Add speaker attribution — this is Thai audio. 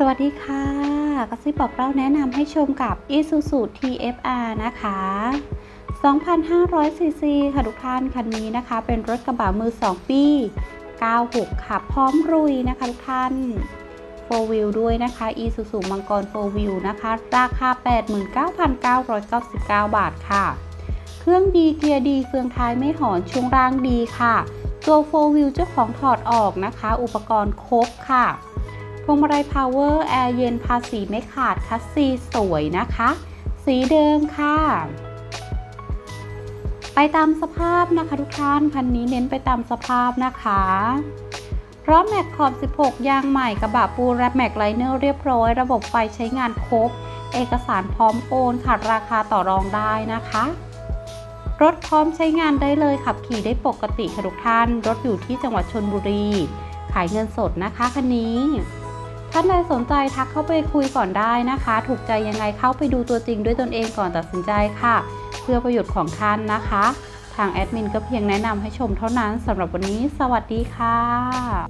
Speaker 1: สวัสดีค่ะกระซิบบอกเล่าแนะนำให้ชมกับ Isuzu TFR นะคะ 2,500 ซีซีค่ะทุกท่านคันนี้นะคะ เป็นรถกระบะมือ 2 ปี 96 ค่ะพร้อมรุยนะคะทุกท่าน 4 wheel ด้วยนะคะ Isuzu มังกร 4 wheel นะคะ ราคา 89,999 บาทค่ะ เครื่องดีเกียร์ดีเฟืองท้ายไม่หอนช่วงล่างดีค่ะ ตัว 4 wheel เจ้าของถอดออกนะคะ อุปกรณ์ครบค่ะ พวงมาลัย power แอร์เย็นภาษีไม่ขาดคัสซีสวยนะคะ สีเดิมค่ะ ไปตามสภาพนะคะทุกท่านคันนี้เน้นไปตามสภาพนะคะล้อมแม็กขอบ 16 ยางใหม่กระบะปูแรปแม็กไลเนอร์เรียบร้อย ระบบไฟใช้งานครบ เอกสารพร้อมโอนค่ะราคาต่อรองได้นะคะ รถพร้อมใช้งานได้เลยขับขี่ได้ปกติค่ะทุกท่าน รถอยู่ที่จังหวัดชนบุรี ขายเงินสดนะคะคันนี้ ท่านใดสนใจทักเข้าไปคุยก่อนได้นะคะ ถูกใจยังไงเข้าไปดูตัวจริงด้วยตนเองก่อนตัดสินใจค่ะ เพื่อประโยชน์ของท่านนะคะ ทางแอดมินก็เพียงแนะนำให้ชมเท่านั้นสำหรับวันนี้ สวัสดีค่ะ